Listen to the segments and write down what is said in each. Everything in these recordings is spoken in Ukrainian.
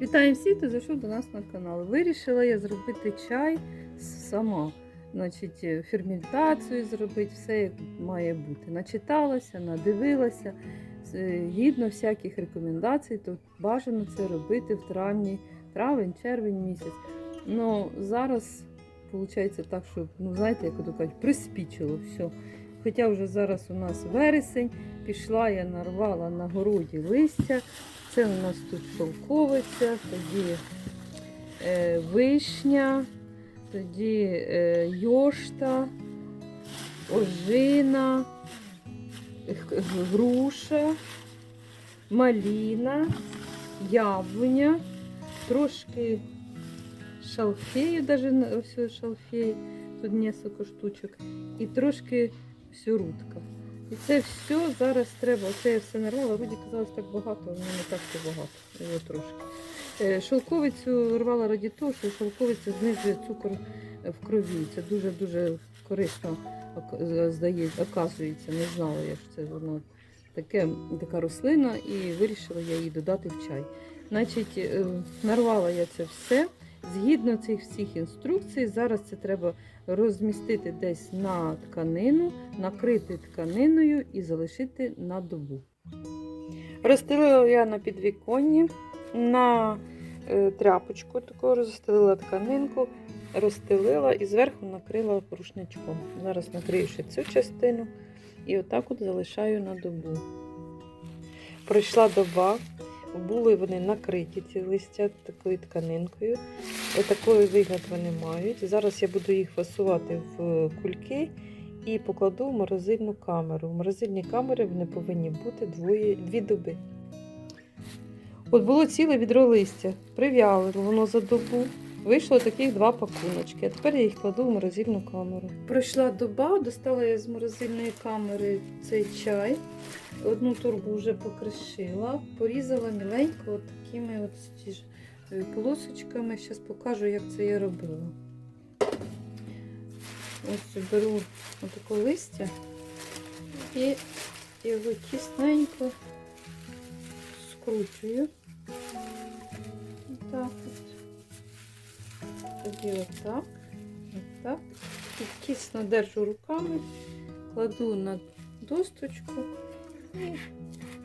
Вітаю всіх, хто зайшов до нас на канал. Вирішила я зробити чай сама. Значить, е, ферментацію зробити, все як має бути. Начиталася, надивилася, е, гідно всяких рекомендацій, то бажано це робити в травні, травень, червень місяць. Ну, зараз виходить так, що, ну, знаєте, як кажуть, приспічило все. Хоча вже зараз у нас вересень, пішла я нарвала на городі листя. Це у нас тут шовковиця, тоді е, вишня, тоді е, йошта, ожина, груша, маліна, яблуня, трошки шалфею, даже на- ось шалфей, тут несколько штучок, і трошки сюрутка. І це все зараз треба. Оце я все нарвала. Вроді казалось так багато, але не так то багато. Його трошки. Е, Шовковицю рвала раді того, що шовковиця знижує цукор в крові. Це дуже-дуже корисно здається, оказується. Не знала я, що це воно таке, така рослина, і вирішила я її додати в чай. Значить, е, нарвала я це все. Згідно цих всіх інструкцій, зараз це треба розмістити десь на тканину, накрити тканиною і залишити на добу. Розстелила я на підвіконні на е, тряпочку, таку розстелила тканинку, розстелила і зверху накрила рушничком. Зараз накрию ще цю частину і отак от залишаю на добу. Пройшла доба, були вони накриті, ці листя такою тканинкою. Отакий вигляд вони мають. Зараз я буду їх фасувати в кульки і покладу в морозильну камеру. В морозильній камері вони повинні бути двоє, дві доби. От було ціле відро листя, прив'ялило воно за добу. Вийшло таких два пакуночки, а тепер я їх кладу в морозильну камеру. Пройшла доба, достала я з морозильної камери цей чай. Одну турбу вже покришила, порізала міленько от такими от ці ж е, полосочками. Зараз покажу, як це я робила. Ось беру отаке листя і його тісненько скручую. Отак от. Тоді отак, отак. І тісно держу руками, кладу на досточку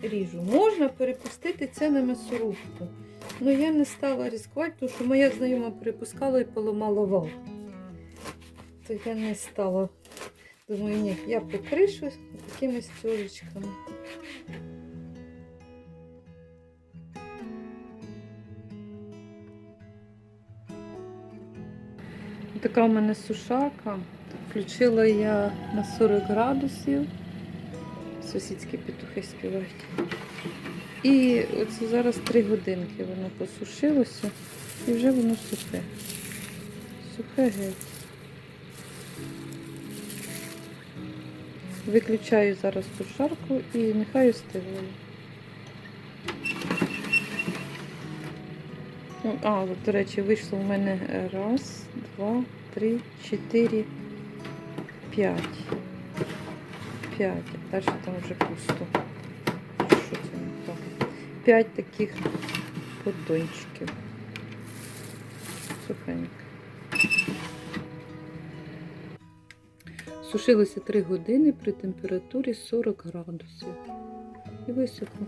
і ріжу. Можна перепустити це на м'ясорубку. Ну я не стала ризикувати, тому що моя знайома перепускала і поламала вал. То я не стала. Думаю, ні, я прикришу такими стежечками. Така у мене сушарка. Включила я на 40 градусів. Сусідські петухи співають. І оце зараз 3 годинки воно посушилося і вже воно сухе. Сухе геть. Виключаю зараз сушарку і нехай остигає. Ну, А, до речі, вийшло в мене раз, два, три, чотири, п'ять. П'ять. Далі там вже пусто. Що це не так? П'ять таких поддончиків. Сухенько. Сушилося 3 години при температурі 40 градусів. І висохло.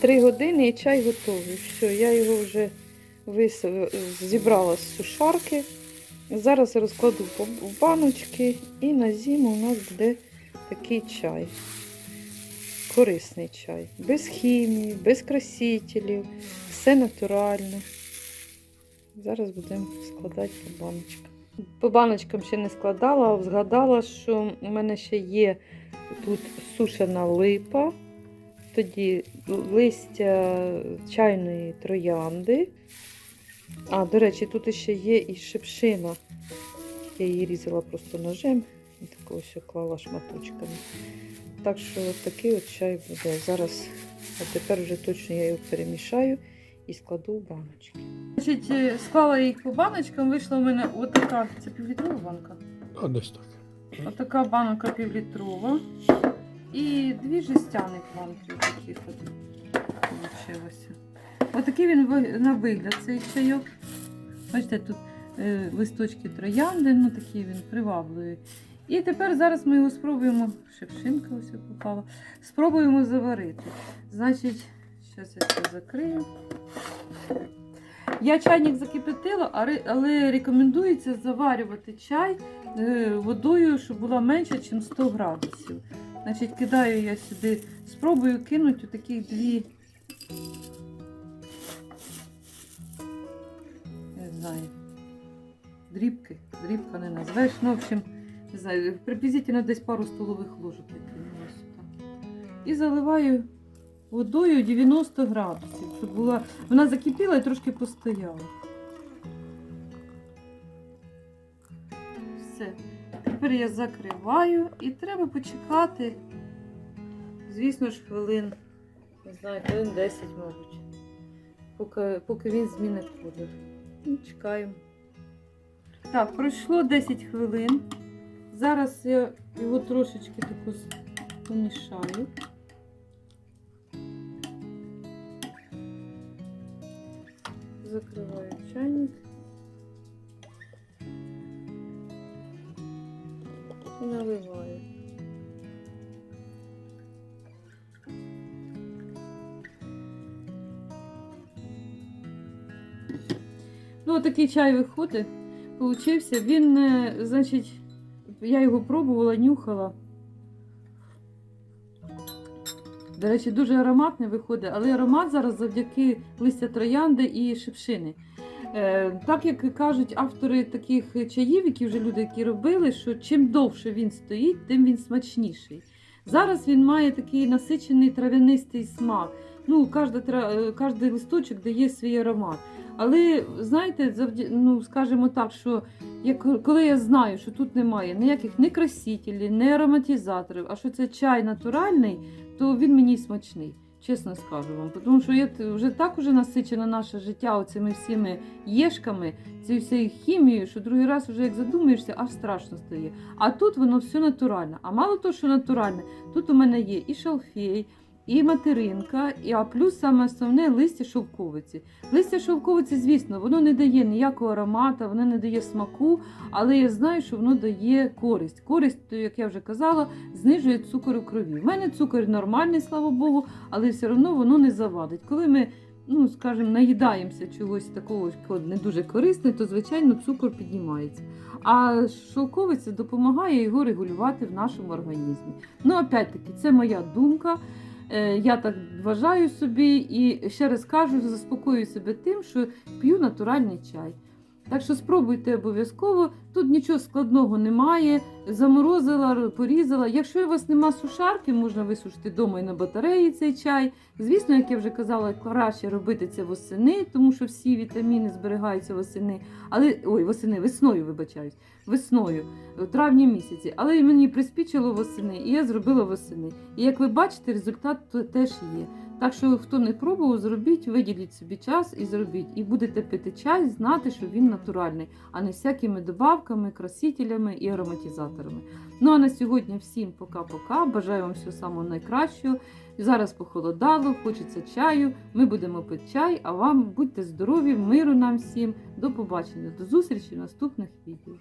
3 години і чай готовий. Все, я його вже вис... зібрала з сушарки. Зараз розкладу в баночки і на зиму у нас буде такий чай. Корисний чай. Без хімії, без красителів, все натуральне. Зараз будемо складати по баночкам. По баночкам ще не складала, згадала, що у мене ще є тут сушена липа, тоді листя чайної троянди. А, до речі, тут ще є і шипшина. Я її різала просто ножем і такого ще клала шматочками. Так що от такий от чай буде. Зараз, а тепер вже точно я його перемішаю і складу в баночки. Значить, е, склала їх по баночкам, вийшла в мене отака, це півлітрова банка. А десь так. Отака банка півлітрова. І дві жестяних банки таких от вийшлося. Отакий він на вигляд цей чайок. Бачите, тут е, листочки троянди, ну такий він привабливий. І тепер зараз ми його спробуємо. Шепшинка ось попала. Спробуємо заварити. Значить, зараз я це закрию. Я чайник закипятила, але рекомендується заварювати чай е, водою, щоб була менше, ніж 100 градусів. Значить, кидаю я сюди, спробую кинути таких дві. Не знаю. Дрібки. Дрібка не назвеш. Ну, в общем, не знаю, приблизительно десь пару столових ложок я сюди. І заливаю водою 90 градусів, щоб була. Вона закипіла і трошки постояла. Все. Тепер я закриваю і треба почекати. Звісно ж, хвилин, не знаю, хвилин 10, мабуть. Поки, поки він змінить колір. Чекаємо. Так, пройшло 10 хвилин. Зараз я його трошечки таку помішаю. Закриваю чайник. І наливаю. Ну, такий чай виходить. Получився. Він, е, значить, я його пробувала, нюхала. До речі, дуже ароматний виходить, але аромат зараз завдяки листя троянди і шипшини. Е, так як кажуть автори таких чаїв, які вже люди які робили, що чим довше він стоїть, тим він смачніший. Зараз він має такий насичений трав'янистий смак. Ну, кожен, листочок дає свій аромат. Але знаєте, завдя... ну, скажімо так, що як, коли я знаю, що тут немає ніяких ні красителів, ні ароматизаторів, а що це чай натуральний, то він мені смачний. Чесно скажу вам, тому що я вже так уже насичена наше життя оцими всіми єшками, цією всією хімією, що другий раз вже як задумаєшся, аж страшно стає. А тут воно все натуральне. А мало того, що натуральне, тут у мене є і шалфей, і материнка, і а плюс саме основне листя шовковиці. Листя шовковиці, звісно, воно не дає ніякого аромату, воно не дає смаку, але я знаю, що воно дає користь. Користь, як я вже казала, знижує цукор у крові. У мене цукор нормальний, слава Богу, але все одно воно не завадить. Коли ми, ну скажімо, наїдаємося чогось такого не дуже корисне, то звичайно цукор піднімається. А шовковиця допомагає його регулювати в нашому організмі. Ну, опять-таки, це моя думка. Е, Я так вважаю собі і ще раз кажу, заспокоюю себе тим, що п'ю натуральний чай. Так що спробуйте обов'язково. Тут нічого складного немає. Заморозила, порізала. Якщо у вас нема сушарки, можна висушити вдома і на батареї цей чай. Звісно, як я вже казала, краще робити це восени, тому що всі вітаміни зберігаються восени. Але ой, восени, весною, вибачаюсь, весною, в травні місяці. Але мені приспічило восени, і я зробила восени. І як ви бачите, результат теж є. Так що, хто не пробував, зробіть, виділіть собі час і зробіть. І будете пити чай, знати, що він натуральний, а не всякими добавками, красителями і ароматизаторами. Ну а на сьогодні всім пока-пока. Бажаю вам всього самого найкращого. Зараз похолодало, хочеться чаю. Ми будемо пити чай, а вам будьте здорові, миру нам всім. До побачення, до зустрічі в наступних відео.